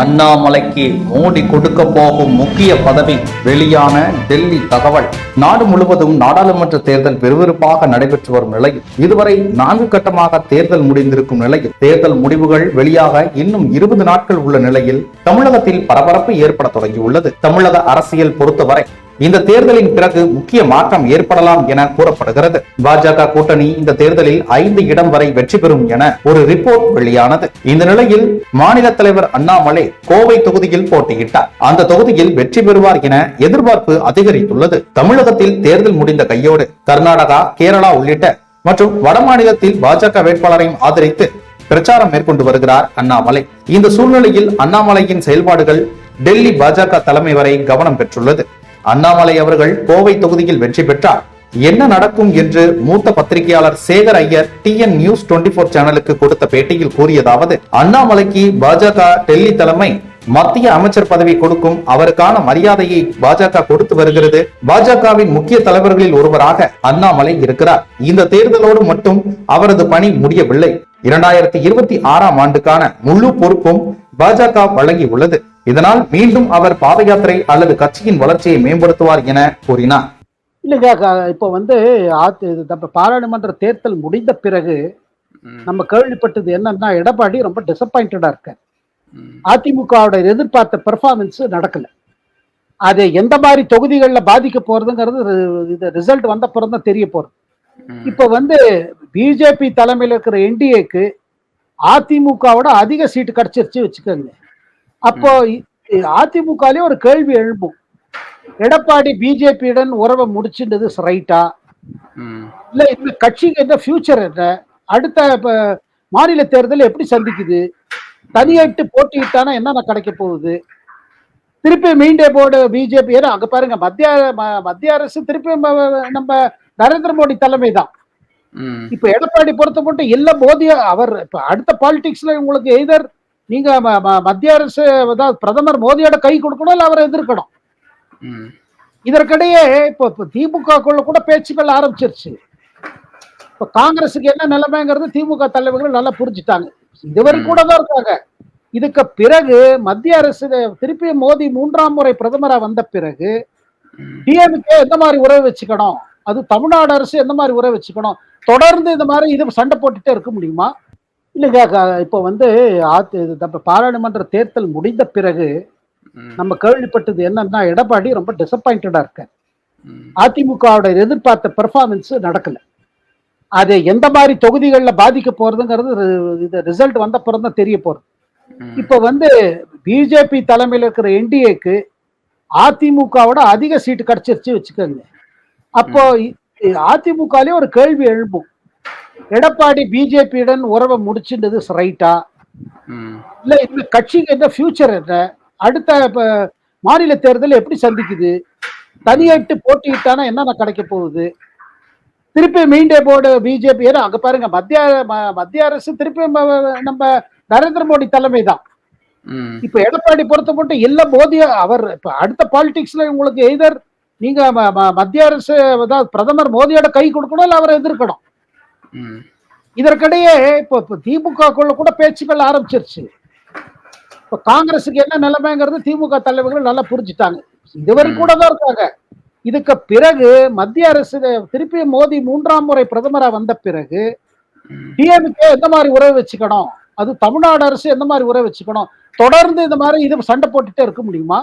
அண்ணாமலைக்கு மோடி கொடுக்க போகும் முக்கிய பதவி வெளியான டெல்லி தகவல். நாடு முழுவதும் நாடாளுமன்ற தேர்தல் விறுவிறுப்பாக நடைபெற்று வரும் நிலையில் இதுவரை நான்கு கட்டமாக தேர்தல் முடிந்திருக்கும் நிலையில் தேர்தல் முடிவுகள் வெளியாக இன்னும் இருபது நாட்கள் உள்ள நிலையில் தமிழகத்தில் பரபரப்பு ஏற்பட தொடங்கியுள்ளது. தமிழக அரசியல் பொறுத்தவரை இந்த தேர்தலின் பிறகு முக்கிய மாற்றம் ஏற்படலாம் என கூறப்படுகிறது. பாஜக கூட்டணி இந்த தேர்தலில் ஐந்து இடம் வரை வெற்றி பெறும் என ஒரு ரிப்போர்ட் வெளியானது. இந்த நிலையில் மாநில தலைவர் அண்ணாமலை கோவை தொகுதியில் போட்டியிட்டார். அந்த தொகுதியில் வெற்றி பெறுவார் என எதிர்பார்ப்பு அதிகரித்துள்ளது. தமிழகத்தில் தேர்தல் முடிந்த கையோடு கர்நாடகா கேரளா உள்ளிட்ட மற்றும் வட மாநிலத்தில் பாஜக வேட்பாளரையும் ஆதரித்து பிரச்சாரம் மேற்கொண்டு வருகிறார் அண்ணாமலை. இந்த சூழ்நிலையில் அண்ணாமலையின் செயல்பாடுகள் டெல்லி பாஜக தலைமை வரை கவனம் பெற்றுள்ளது. அண்ணாமலை அவர்கள் கோவை தொகுதியில் வெற்றி பெற்றார். என்ன நடக்கும் என்று மூத்த பத்திரிகையாளர் Sekhar Iyer TN news twenty four சேனலுக்கு கொடுத்த பேட்டியில் கூறியதாவது அண்ணாமலைக்கு பாஜக டெல்லி தலைமை மத்திய அமைச்சர் பதவி கொடுக்கும் அவருக்கான மரியாதையை பாஜக கொடுத்து வருகிறது. பாஜகவின் முக்கிய தலைவர்களில் ஒருவராக அண்ணாமலை இருக்கிறார். இந்த தேர்தலோடு மட்டும் அவரது பணி முடியவில்லை. இரண்டாயிரத்தி இருபத்தி ஆறாம் ஆண்டுக்கான முழு பொறுப்பும் பாஜக வழங்கி உள்ளது இதனால் மீண்டும் அவர் பாத யாத்திரை அல்லது கட்சியின் வளர்ச்சியை மேம்படுத்துவார் என கூறினார். இல்லைங்க இப்போ வந்து பாராளுமன்ற தேர்தல் முடிந்த பிறகு நம்ம கேள்விப்பட்டது என்னன்னா எடப்பாடி ரொம்ப டிசப்பாயிண்டடா இருக்கார். அதிமுகவோட எதிர்பார்த்த பெர்ஃபார்மன்ஸ் நடக்கல. அது எந்த மாதிரி தொகுதிகளில் பாதிக்க போறதுங்கிறது இது ரிசல்ட் வந்த பிறகு தான் தெரிய போறது இப்போ வந்து பிஜேபி தலைமையில் இருக்கிற என்டிஏக்கு அதிமுகவோட அதிக சீட்டு கிடைச்சிருச்சு வச்சுக்கோங்க. அப்போ அதிமுகலயே ஒரு கேள்வி எழும்பும். எடப்பாடி பிஜேபியுடன் உறவை முடிச்சுன்றது ரைட்டா? இல்ல இந்த கட்சிக்கு என்ன ஃபியூச்சர் என்ன? அடுத்த மாநில தேர்தல் எப்படி சந்திக்குது? தனியாட்டு போட்டியிட்டானா என்னென்ன கிடைக்க போகுது? திருப்பி மீண்டே போர்டு பிஜேபி. ஏன்னா அங்க பாருங்க மத்திய மத்திய அரசு திருப்பி நம்ம நரேந்திர மோடி தலைமை தான். இப்ப எடப்பாடி பொறுத்த மட்டும் எல்லா மோதிய அவர் இப்ப அடுத்த பாலிடிக்ஸ்ல உங்களுக்கு எய்தர் நீங்க மத்திய அரசு அதாவது பிரதமர் மோடியோட கை கொடுக்கணும் இல்ல அவரை எதிர்க்கணும்? இதற்கிடையே இப்போ திமுகக்குள்ள கூட பேச்சுக்கள் ஆரம்பிச்சிருச்சு. இப்போ காங்கிரஸுக்கு என்ன நிலைமைங்கிறது திமுக தலைவர்கள் நல்லா புரிஞ்சுட்டாங்க. இதுவரை கூட தான் இருக்காங்க. இதுக்கு பிறகு மத்திய அரசு திருப்பி மோடி மூன்றாம் முறை பிரதமரா வந்த பிறகு டிஎம்கே எந்த மாதிரி உறவு வச்சுக்கணும்? அது தமிழ்நாடு அரசு எந்த மாதிரி உறவு வச்சுக்கணும்? தொடர்ந்து இந்த மாதிரி இது சண்டை போட்டுட்டே இருக்க முடியுமா? இல்லைங்க இப்போ வந்து பாராளுமன்ற தேர்தல் முடிந்த பிறகு நம்ம கேள்விப்பட்டது என்னன்னா எடப்பாடி ரொம்ப டிசப்பாயிண்டடா இருக்கார். அதிமுகவோட எதிர்பார்த்த பெர்ஃபார்மன்ஸ் நடக்கல. அது எந்த மாதிரி தொகுதிகளில் பாதிக்க போறதுங்கிறது இது ரிசல்ட் வந்த பிறகு தான் தெரிய போறது இப்போ வந்து பிஜேபி தலைமையில் இருக்கிற என்டிஏக்கு அதிமுகவோட அதிக சீட்டு கிடைச்சிருச்சு வச்சுக்கோங்க அப்போ அதிமுகலயே ஒரு கேள்வி எழும்பும். எடப்பாடி பிஜேபியுடன் உறவை முடிச்சுன்றது ரைட்டா இல்ல இந்த கட்சிக்கு என்ன ஃபியூச்சர் என்ன? அடுத்த மாநில தேர்தல் எப்படி சந்திக்குது? தனியாட்டு போட்டியிட்டானா என்னென்ன கிடைக்க போகுது? திருப்பி மீண்டே போர்டு பிஜேபி ஏன்னா அங்க பாருங்க மத்திய மத்திய அரசு திருப்பி நம்ம நரேந்திர மோடி தலைமை தான். இப்ப எடப்பாடி பொறுத்த மட்டும் எல்லா மோதிய அவர் இப்ப அடுத்த பாலிடிக்ஸ்ல உங்களுக்கு எய்தர் நீங்க மத்திய அரசு பிரதமர் மோடியோட கை கொடுக்கணும் இல்ல அவரை எதிர்க்கணும்? இதற்கிடையே இப்போ இப்போ திமுகக்குள்ள கூட பேச்சுக்கள் ஆரம்பிச்சிருச்சு. இப்போ காங்கிரஸுக்கு என்ன நிலைமைங்கிறது திமுக தலைவர்கள் நல்லா புரிஞ்சுட்டாங்க. இதுவரை கூட தான் இருக்காங்க. இதுக்கு பிறகு மத்திய அரசு திருப்பி மோடி மூன்றாம் முறை பிரதமரா வந்த பிறகு டிஎம்கே எந்த மாதிரி உறவு வச்சுக்கணும்? அது தமிழ்நாடு அரசு எந்த மாதிரி உறவு வச்சுக்கணும்? தொடர்ந்து இந்த மாதிரி இது சண்டை போட்டுட்டே இருக்க முடியுமா?